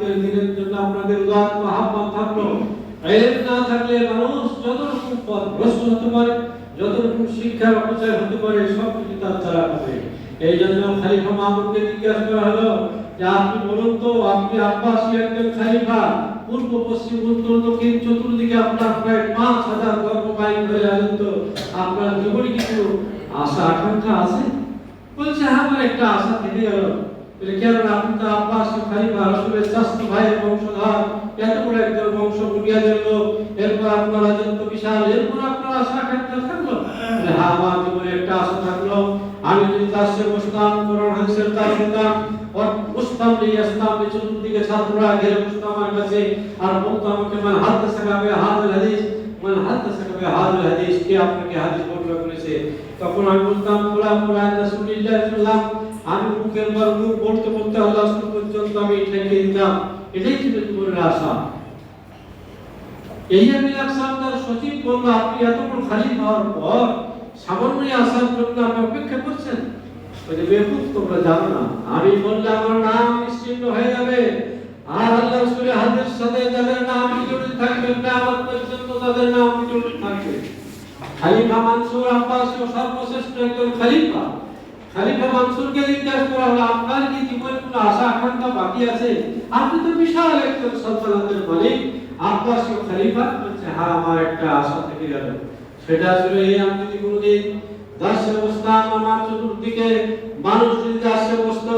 আজকের দিনের জন্য আপনাদের উদার মহাব্বত থাকল। এলেম না থাকলে মানুষ যত রকম পথ ভ্রষ্ট হতে পারে যত রকম শিক্ষার অপচয় হতে পারে সব কিছু তার দ্বারা হবে। এই জন্য খালিফা মাহমুদকে জিজ্ঞাসা করা হলো যে, আপনি বলুন তো, আপনি আব্বাসী একজন খালিফা, পূর্ব, পশ্চিম, উত্তর, দক্ষিণ, চতুর্দিকে আপনার প্রায় পাঁচ হাজার বর্গ মাইল ধরে রাজত্ব আপনার জীবনে কিছু আশা আকাঙ্ক্ষা আছে? বলছে হ্যাঁ আমার একটা আশা থেকে গেল। বলে কেন আপনি আব্বাস খালিফা রসুলের চাস্ত ভাইয়ের বংশধর। এত বড় বংশ বুনিয়াদের লোক। এরপর আপনার রাজত্ব বিশাল। এরপর আপনার আশা আকাঙ্ক্ষা থাকল। হ্যাঁ আমার জীবনে একটা আশা থাকল। আমি যদি তার সে বসতাম, কোরআন, হাদিসের তার দিতাম বসতাম নিয়ে আসতাম চতুর্দিকে ছাত্ররা ঘেরে বসতো আমার কাছে। আর বলতো আমাকে, মান হাত সাকাবে হাদিস হাদিস, মান হাত সাকাবে হাদিস হাদিস, কে আপনাকে হাদিস বর্ণনা করেছে? তখন আমি বলতাম পুরা পুরা রাসূলুল্লাহ সাল্লাল্লাহু আমি মুখের পর মুখ পড়তে পড়তে আল্লাহ পর্যন্ত আমি ঠেকিয়ে দিতাম। এটাই ছিল জীবনের আশা। এই আমি তার সচিব আপনি এত বড় খালি হওয়ার পর সামান্য আসার জন্য আপনি অপেক্ষা করছেন? বলে তোমরা জানো না। আমি বললে, আমার নাম হয়ে যাবে। আর আল্লাহ রাসূলের হাদিস সাথে যাদের নাম জড়িত থাকবে, কিয়ামত পর্যন্ত তাদের নাম জড়িত থাকবে। খলিফা মানসুর আব্বাস সর্বশ্রেষ্ঠ একজন খলিফা। খলিফা মানসুরকে জিজ্ঞাসা করা হলো, আপনার কি জীবনে কোনো আশা আকাঙ্ক্ষা বাকি আছে? আপনি তো বিশাল একজন সালতানাতের মালিক। আব্বাস ও খলিফা বলছে হ্যাঁ আমার একটা আশা থেকে গেল। সেটা ছিল এই, আমি যদি কোনোদিন দাসে বসতাম আমার চতুর্দিকে মানুষ যদি দাসে বসতো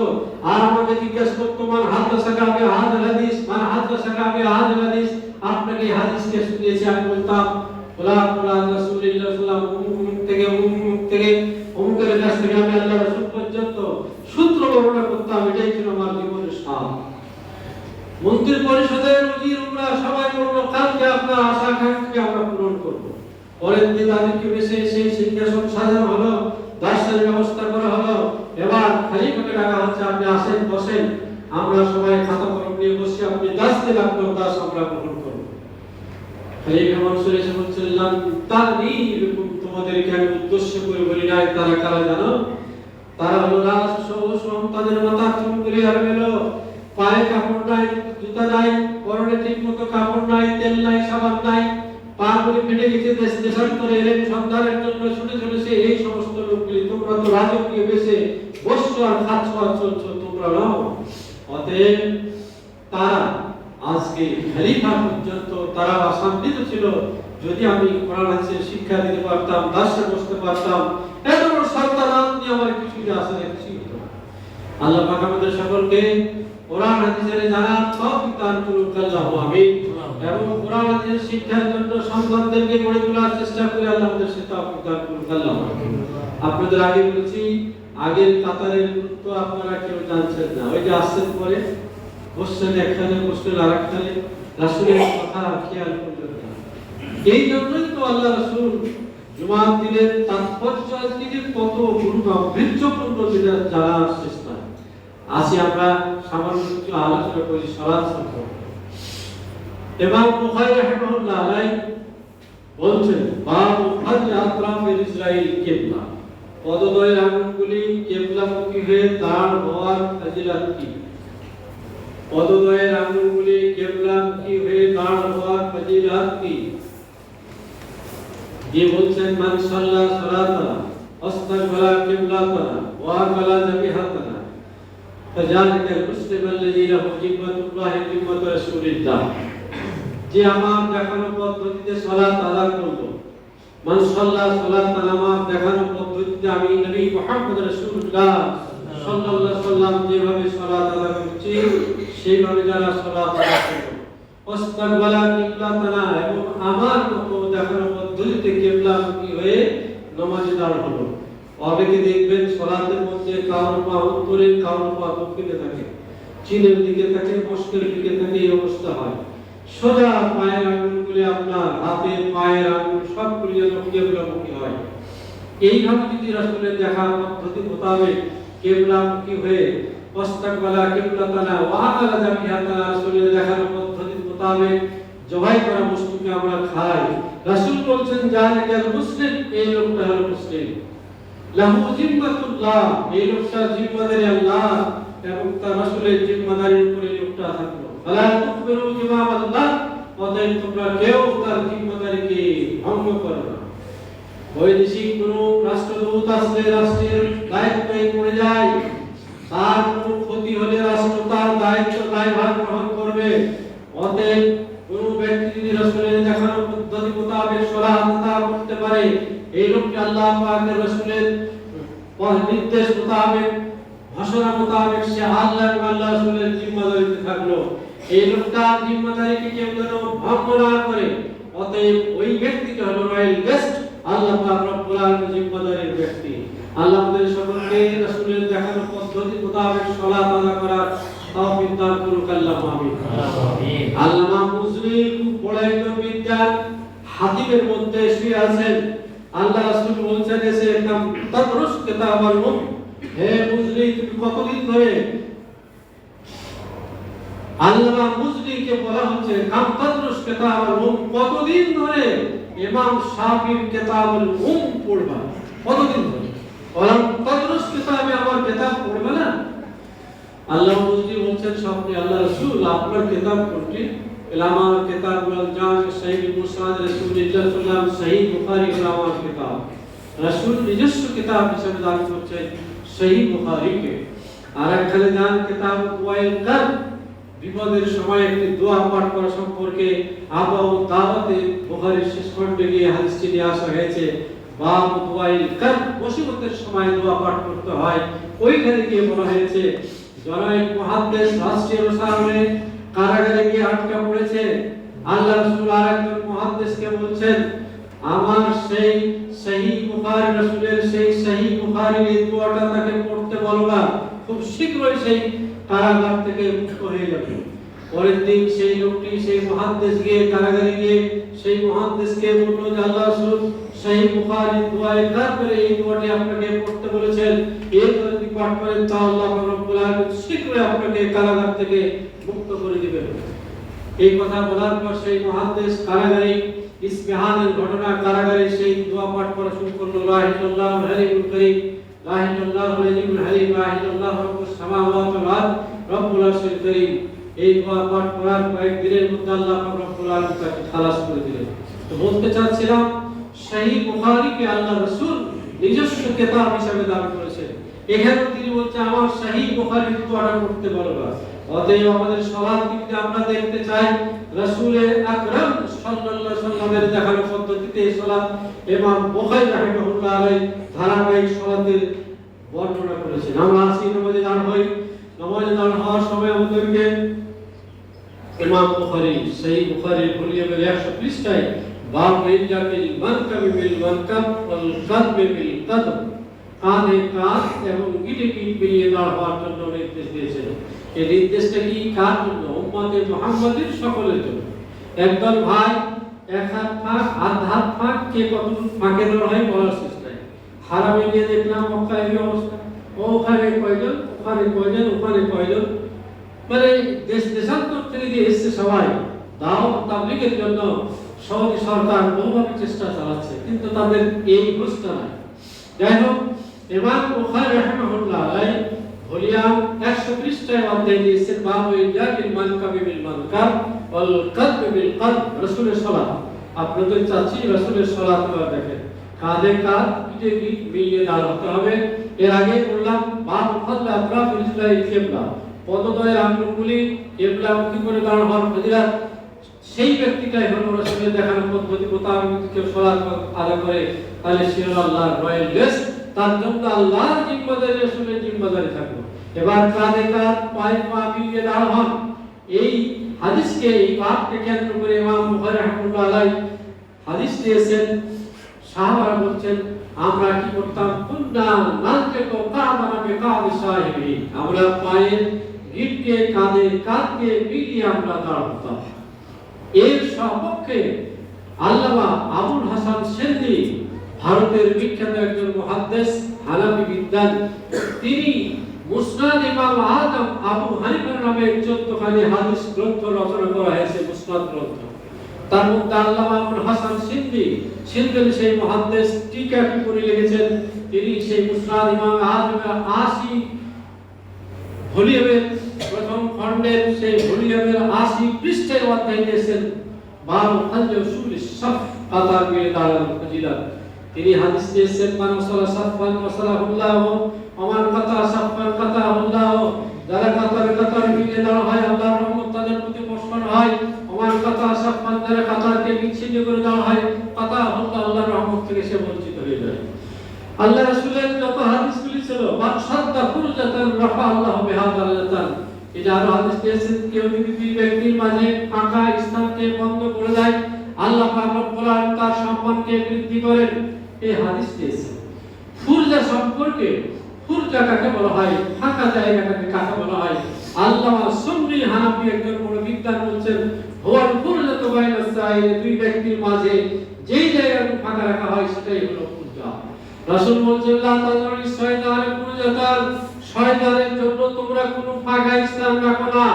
আর আমাকে জিজ্ঞাসা করতো মান হাত সাকাবে হাত হাদিস মান হাত সাকাবে হাত হাদিস? আপনাকে এই হাদিসকে শুনিয়েছি, আমি বলতাম গোলাম গোলাম রাসূলুল্লাহ সাল্লাল্লাহু আলাইহি থেকে, অমুক থেকে, অমুকের কাছ থেকে আমি আল্লাহ রাসূল পর্যন্ত সূত্র বর্ণনা করতাম এটাই ছিল আমার জীবনের সাপ মন্ত্রী পরিষদের উজির সবাই বলল, কালকে আপনার আশা আকাঙ্ক্ষাকে আমরা পূরণ করব। পরের দিন তাদেরকে বেশে সেই সিংহাসন সাজানো হলো দাসের ব্যবস্থা করা হলো। এবার খালিফাকে ডাকা হচ্ছে, আপনি আসেন, বসেন। আমরা সবাই খাতা কলম নিয়ে বসে আপনি দাস দিন আপনার দাস, আমরা গ্রহণ করব। খলিফা মনসুর এসে বলছিলাম তানি এরকম তোমাদেরকে আমি উদ্দেশ্য করে বলি নাই, তারা কারা জানো? তারা হলো রাজ সহ তাদের মাথা চুল করে আর গেল। পায়ে কাপড় জুতা নাই, পরনে ঠিক মতো কাপড় নাই, তেল নাই, সাবান নাই, পা গুলি ফেটে গেছে, দেশ দেশান্তরে এলেন সন্ধানের জন্য। ছুটে চলেছে এই সমস্ত লোকগুলি, তোমরা তো রাজকীয় বেশে বসছো আর খাচ্ছ আর চলছো, তোমরা নাও। অতএব তারা আজকে খলিফা পর্যন্ত, তারা আশান্বিত ছিল। যদি আমি কোরআন হাদিসের শিক্ষা দিতে পারতাম দাসে বসতে পারতাম, এত বড় সন্তান আমার কিছু আসে কিছুই হতো আল্লাহ পাক আমাদের সকলকে কোরআন হাদিসের আমিন এবং কোরআন হাদিসের শিক্ষার জন্য সন্তানদেরকে গড়ে তোলার চেষ্টা করে আল্লাহ আমাদের সে আপনাদের আগে বলেছি আগের কাতারের গুরুত্ব আপনারা কেউ জানছেন না। ওই যে আসছেন পরে বসছেন একখানে বসলেন আর একখানে রাসূলের কথা খেয়াল করলেন না। এই জন্যই তো আল্লাহ রাসূল জুমার দিনের তাৎপর্য আজকে যে কত গুরু বৃক্ষপূর্ণ যেটা জানার চেষ্টা আছি আমরা সামান্য কিছু আলোচনা করি, সলাৎ সম্পর্কে ইমাম বুখারী রাহিমাহুল্লাহ আলাইহি বলছেন, বাবু ফাজল আতরাফের ইসরাইল কিবলা। পদদয়ের আঙ্গুলগুলি কিবলামুখী হয়ে দাঁড় হওয়ার ফজিলত কি? পদদয়ের আঙ্গুলগুলি কিবলামুখী হয়ে দাঁড় হওয়ার ফজিলত কি? যে বলছেন, মান সাল্লা সালাতানা আস্তাগফারা কিবলাতানা, ওয়া কালা জাবিহাতানা। فذلك المسلم الذي له ذمة الله ذمة رسول الله যে আমার দেখানো পদ্ধতিতে সালাত আদায় করব মান সাল্লা সালাত আমার দেখানো পদ্ধতিতে আমি নবী মুহাম্মদ রাসূলুল্লাহ সাল্লাল্লাহু আলাইহি সাল্লাম যেভাবে সালাত আদায় করছি সেইভাবে যারা সালাত আদায় করবে ওয়াস্তাকবালা কিবলাতানা এবং আমার মতো দেখানো পদ্ধতিতে কিবলামুখী হয়ে নামাজে দাঁড় হলো অনেকে দেখবেন সালাতের মধ্যে কারোর পা উত্তরে কারোর পা দক্ষিণে থাকে। চীনের দিকে থাকে, মস্কের দিকে থাকে, এই অবস্থা হয়। সোজা পায়ের আঙুলগুলি আপনার হাতের পায়ের আঙুল সবগুলি যেন কেবলামুখী হয়। এইভাবে যদি রাসূলের দেখা পদ্ধতি মোতাবেক কেবলামুখী হয়ে পস্তাকবালা কিবলাতানা ওয়াকালা জামিহাতানা রাসূলের দেখানো পদ্ধতি মোতাবেক জবাই করা বস্তুকে আমরা খাই। রাসূল বলছেন, জালিকাল মুসলিম এই লোকটা হলো মুসলিম। লাহু জিম্মাতুল্লাহ, এই লোকটা জিম্মাদারি আল্লাহ এবং তার রাসূলের জিম্মাদারির উপরে লোকটা থাকল। ফালা তুকবিরু ইমামাল্লাহ অতএব তোমরা কেউ তার জিম্মাদারিকে ভঙ্গ করো না। বৈদেশিক কোন রাষ্ট্রদূত আসলে রাষ্ট্রের দায়িত্বে পড়ে যায়। তার কোনো ক্ষতি হলে রাষ্ট্র তার দায়িত্ব দায়ভার গ্রহণ করবে। অতএব কোন ব্যক্তি যদি রাসূলের দেখানো পদ্ধতি মোতাবেক আদা করতে পারে এই লোকটি আল্লাহ পাকের রাসূলের নির্দেশ মোতাবেক ঘোষণা মোতাবেক সে আল্লাহ এবং আল্লাহ রাসূলের জিম্মাদারিতে থাকল। এই লোকটার জিম্মাদারিকে কেউ যেন ভঙ্গ না করে অতএব ওই ব্যক্তিটা হলো রয়্যাল গেস্ট আল্লাহ পাক রব্বুল আলামিন জিম্মাদারির ব্যক্তি। আল্লাহ আমাদের সকলকে রাসূলের দেখানো পদ্ধতি মোতাবেক সালাত আদা করার তৌফিক দান করুক আল্লাহ আমিন। আল্লামা মুজরি খুব বড় একজন বিদ্যান হাদিমের মধ্যে শুয়ে আছেন। আল্লাহ রাসূল বলছেন এসে কাম তাদরুস কিতাবাল উম হে মুজরি, তুমি কতদিন ধরে আল্লামা মুজরিকে বলা হচ্ছে কাম তাদরুস কিতাবাল উম কতদিন ধরে ইমাম শাফির কিতাবুল উম পড়বা? কতদিন ধরে? কাম তাদরুস কিতাবে আমার কিতাব পড়বে না? আল্লাহ মুজরি বলছেন স্বপ্নে আল্লাহ রাসূল আপনার কিতাব কোনটি? এলা আমার কিতাব ওয়াল জামি সহিহ মুসনাদ রাসূলুল্লাহ সাল্লাল্লাহু আলাইহি ওয়াসাল্লাম সহিহ বুখারী হলো আমার কিতাব রাসূল নিজস্ব কিতাব হিসেবে দাবি করছেন সহিহ বুখারীকে আর একখানে যান কিতাব ওয়াইল কার বিপদের সময় একটি দোয়া পাঠ করা সম্পর্কে আবা ও দাওয়াতে বুখারীর শেষ খণ্ডে গিয়ে হাদিসটি নিয়ে আসা হয়েছে বাব দোয়াইল কার মুসিবতের সময় দোয়া পাঠ করতে হয় ওইখানে গিয়ে বলা হয়েছে জনৈক মুহাদ্দিস রাষ্ট্রীয় সামনে কারাগারে গিয়ে আটকা পড়েছে। আল্লাহ রাসূল আরেকজন মুহাদ্দিসকে বলছেন, আমার সেই সহিহ বুখারী রাসূলের সেই সহিহ বুখারীর এই দোয়াটা তাকে পড়তে বলবা খুব শীঘ্রই সেই কারাগার থেকে মুক্ত হয়ে যাবে। পরের দিন সেই লোকটি, সেই মুহাদ্দিস গিয়ে কারাগারে গিয়ে সেই মুহাদ্দিসকে বলল যে, আল্লাহ রাসূল সেই বুখারী দোয়ায় কার করে এই দোয়াটি আপনাকে পড়তে বলেছেন। এই দোয়া যদি পাঠ করেন তা আল্লাহ রাব্বুল আলামিন শীঘ্রই আপনাকে কারাগার থেকে এই কথা বলার পর সেই মুহাদ্দিস কারাগারে ইসমিহানের ঘটনা কারাগারে সেই দোয়া পাঠ করা শুরু করল লা ইলাহা হালিমুল করিম লা ইলাহা হালিমুল হালিম লা ইলাহা রাব্বুস সামাওয়াতি ওয়াল রব্বুল আরশিল করিম। এই দোয়া পাঠ করার কয়েক দিনের মধ্যে আল্লাহ পাক রব্বুল আলামিন তাকে খালাস করে দিলেন। তো বলতে চাচ্ছিলাম সহিহ বুখারীকে আল্লাহ রাসূল নিজস্ব কিতাব হিসেবে দাবি করেছেন। এখানে তিনি বলছে আমার সহিহ বুখারীর দোয়াটা পড়তে বলবা অতএব আমাদের সবার দিকে আমরা দেখতে চাই রাসূলের আকরাম সাল্লাল্লাহু আলাইহি সাল্লামের দেখানো পদ্ধতিতে সালাত ইমাম বুখারী রাহিমাহুল্লাহ আলাইহি ধারাবাহিক সালাতের বর্ণনা করেছেন। আমরা আসি নামাজে দাঁড় হই। নামাজে দাঁড় হওয়ার সময় আমাদেরকে ইমাম বুখারী সেই বুখারীর ভলিউমের 100 পৃষ্ঠায় বাব রিজাকিল মানকাবি বিল মানকাব ওয়াল কাদবি বিল কাদব। কাঁধে কাঁধ এবং গিটে গিট মিলিয়ে দাঁড় হওয়ার জন্য নির্দেশ দিয়েছেন। এই নির্দেশটা কি কার জন্য? উম্মতে মুহাম্মাদের সকলের জন্য। একদল ভাই, এক হাত ফাঁক, আধ হাত ফাঁক, কে কতটুকু ফাঁকে হয় বলার চেষ্টায় হারামে গিয়ে দেখলাম মক্কায় এই অবস্থা। ওখানে কয়জন ওখানে কয়জন ওখানে কয়জন? মানে দেশ দেশান্তর থেকে এসছে সবাই, দাওয়াত তাবলিগের জন্য সৌদি সরকার বহুভাবে চেষ্টা চালাচ্ছে, কিন্তু তাদের এই ঘোষটা নাই। যাই হোক ইমাম বুখারী রাহিমাহুল্লাহ ভলিউম 100 পৃষ্ঠায় অধ্যায় দিয়েছেন মানকাবি বিল কদব বিল চাচ্ছি কাঁধ পিঠে পিঠ মিলিয়ে হবে। এর আগে বললাম বাবু ফাদলা পদদয়ের আঙ্গুলগুলি করে দাঁড়ানো হওয়ার সেই ব্যক্তিটাই হলো রাসূলের দেখানো পদ্ধতি মোতাবেক কেউ সালাত করে, তাহলে সে হলো আল্লাহর গেস্ট তার জন্য আল্লাহর জিম্মাদারি, রাসূলের জিম্মাদারি থাকল এবার কাঁধে কাঁধ পায়ে পা মিলিয়ে দাঁড়া হন এই হাদিসকে এই বাপকে কেন্দ্র করে ইমাম বুখারী রাহমাতুল্লাহ আলাইহি হাদিস দিয়েছেন। সাহাবারা বলছেন, আমরা কি করতাম? কুন্না নালতেকো কামানা বিকাদি সাহিবি। আমরা পায়ের গিটকে, কাঁধে, কাঁধকে মিলিয়ে আমরা দাঁড়াতাম এর সপক্ষে আল্লামা আবুল হাসান সেন্দি ভারতের বিখ্যাত একজন মুহাদ্দিস, হানাফি বিদ্বান, তিনি মুসনাদ ইমাম আদম আবু হানিফার নামে চোদ্দখানি হাদিস গ্রন্থ রচনা করা হয়েছে, মুসনাদ গ্রন্থ। তার মধ্যে আল্লামা আবুল হাসান সিন্ধি সিন্ধের সেই মুহাদ্দিস টিকা টিপ্পনী লিখেছেন। তিনি সেই মুসনাদ ইমাম আদমের আশি ভলিউমের প্রথম খণ্ডের সেই ভলিউমের আশি পৃষ্ঠের অধ্যায় দিয়েছেন। বারো আঞ্জ সুল সফ কাতার মিলে দাঁড়ানো ফজিলত। তিনি হাদিস দিয়েছেন মান সালা সাফান ওয়াসালা হুল্লাহ ওমান কাতা হুল্লাহ যারা কাতার কাতার মিলে দাঁড়া হয়, আল্লাহর রহমত তাদের প্রতি বর্ষণ হয় ওমান কাতা সাফান যারা কাতারকে বিচ্ছিন্ন করে দেওয়া হয় কাতা হুল্লাহ আল্লাহর রহমত থেকে সে বঞ্চিত হয়ে যায়। আল্লাহ রাসূলের যত হাদিসগুলি ছিল, মান ফুরজাতান রাফা আল্লাহ বিহা দারাজাতান এটা আরও হাদিস দিয়েছেন, কেউ যদি দুই ব্যক্তির মাঝে ফাঁকা স্থানকে বন্ধ করে দেয়, আল্লাহ পাক তার সম্মানকে বৃদ্ধি করেন। এই হাদিস দিয়েছেন। ফুরজা সম্পর্কে ফুরজা কাকে বলা হয়, ফাঁকা জায়গাটাকে কাকে বলা হয়? আল্লামা সুন্নি হানাফি একজন বড় বিদ্বান বলছেন, হুয়াল ফুরজাতু বাইনাস সাইয়ে দুই ব্যক্তির মাঝে যেই জায়গাটা ফাঁকা রাখা হয় সেটাই হলো ফুরজা রাসূল বলছেন, লা তাজরি শয়তান ফুরজাতান শয়তানের জন্য তোমরা কোনো ফাঁকা স্থান রাখো না।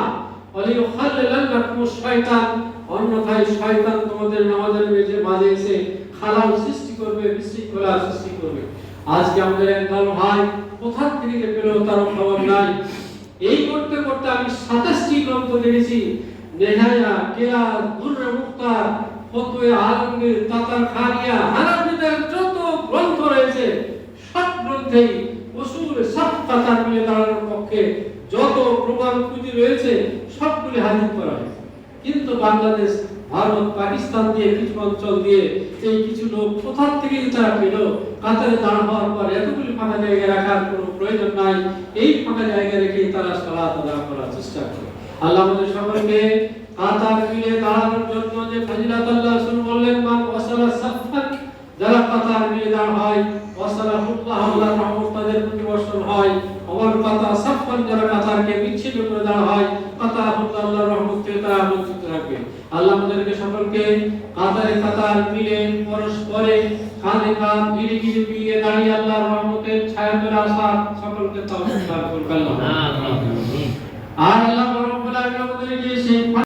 ওয়ালি ইউখাল্লিলান্নাকুম শয়তান, অন্যথায় শয়তান তোমাদের নামাজের মাঝে এসে খালাল সৃষ্টি করবে, বিশৃঙ্খলা সৃষ্টি করবে। আজকে আমাদের একদল ভাই কোথা থেকে পেল তার খবর নাই। এই করতে করতে আমি সাতাশটি গ্রন্থ দেখেছি নেহায়া কেরা দুর্রে মুক্তার আলমগীর, তাতার যত গ্রন্থ রয়েছে, সব গ্রন্থেই উসুল সব তাতার মিলে দাঁড়ানোর পক্ষে যত প্রমাণ পুঁজি রয়েছে, সবগুলি হাজির করা হয়েছে। কিন্তু বাংলাদেশ, ভারত, পাকিস্তান দিয়ে কিছু অঞ্চল দিয়ে এই কিছু লোক কোথা থেকে তারা পেল, কাতারে দাঁড় হওয়ার পর এতগুলি ফাঁকা জায়গা রাখার কোনো প্রয়োজন নাই, এই ফাঁকা জায়গা রেখে তারা সালাত আদায় করার চেষ্টা করে। আল্লাহ আমাদের সকলকে কাতার মিলে দাঁড়ানোর জন্য যে ফজিলাত আল্লাহ রাসূল বললেন মান ওয়াসালা সাফান যারা কাতার মিলে দাঁড় হয়, ওয়াসালা হুল্লাহ আল্লাহর রহমত তাদের প্রতি হয় আমার কাতা সাফান যারা কাতারকে বিচ্ছিন্ন করে দাঁড় হয় কাতা হুল্লাহ আল্লাহর রহমত তারা আল্লাহ আমাদেরকে সকলকে কাতারে কাতার মিলে পরস্পরে কাঁধে কাঁধ গিরি গিরি মিলিয়ে দাঁড়িয়ে আল্লাহর রহমতের ছায়া তলে আসা সকলকে তৌফিক দান আমিন আর আল্লাহ রব্বুল আলামিন আমাদেরকে সেই